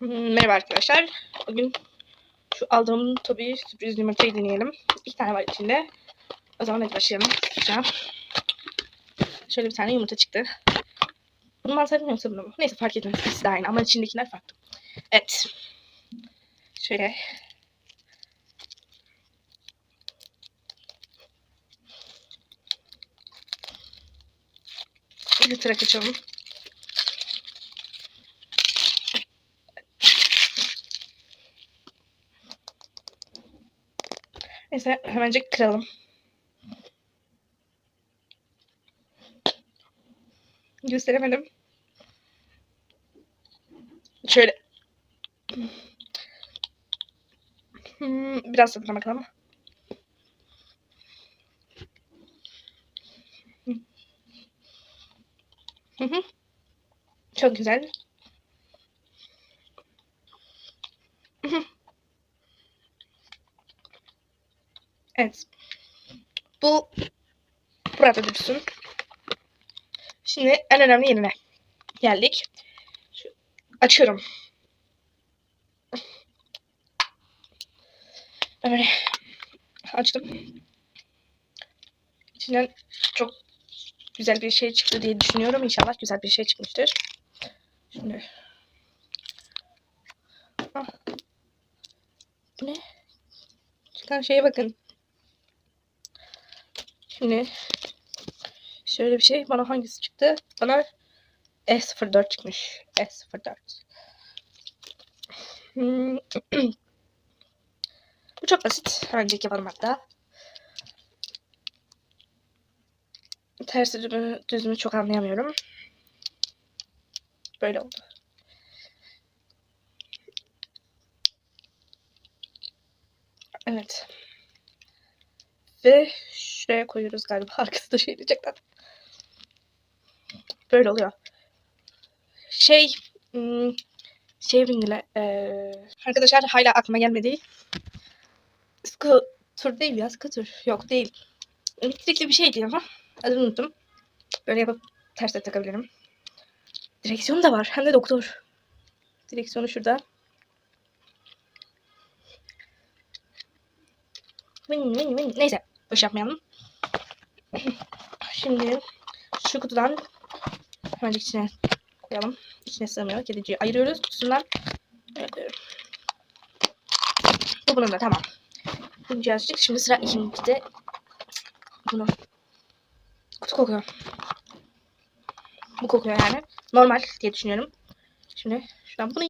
Hmm, Merhaba arkadaşlar. Bugün şu aldığım tabii sürpriz yumurtayı deneyelim. İki tane var içinde. O zaman hadi başlayalım. Sıkacağım. Şöyle bir tane yumurta çıktı. Bunu mu alsaydım yoksa bunu mu? Neyse fark etmez. İkisi de aynı ama içindekiler farklı. Evet. Şöyle. Bir tırak açalım. Neyse hemencik kıralım. Gösteremedim. Şöyle. Hmm, biraz tadına bakalım. Çok güzel. Evet. Bu burada dursun. Şimdi en önemli yerine geldik. Şu, açıyorum. Böyle açtım. İçinden çok güzel bir şey çıktı diye düşünüyorum. İnşallah güzel bir şey çıkmıştır. Şimdi Ah. Bu ne? Çıkan şeye bakın. Şimdi şöyle bir şey bana hangisi çıktı? Bana S04 çıkmış. S04. Hmm. Bu çok basit. Hemencik yapalım hatta. Tersi düzümü, düzümü çok anlayamıyorum. Böyle oldu. Evet. Ve şuraya koyuyoruz galiba. Arkası da şey diyecekler. Böyle oluyor. Şey hmm, şey bindiler. Ee, arkadaşlar hala aklıma gelmedi. Scooter değil ya scooter. Yok değil. Elektrikli bir şeydi ama adını unuttum. Böyle yapıp terse takabilirim. Direksiyonu da var. Hem de doktor. Direksiyonu şurada. Neyse. Boş yapmayalım. Şimdi şu kutudan hemen içine koyalım. İçine sığmıyor. Kediciyi ayırıyoruz kutusundan. Evet. Bu bunun da tamam. Birinci açtık. Şimdi sıra ikincide. Bunu. Kutu kokuyor. Bu kokuyor yani. Normal diye düşünüyorum. Şimdi şuradan bunu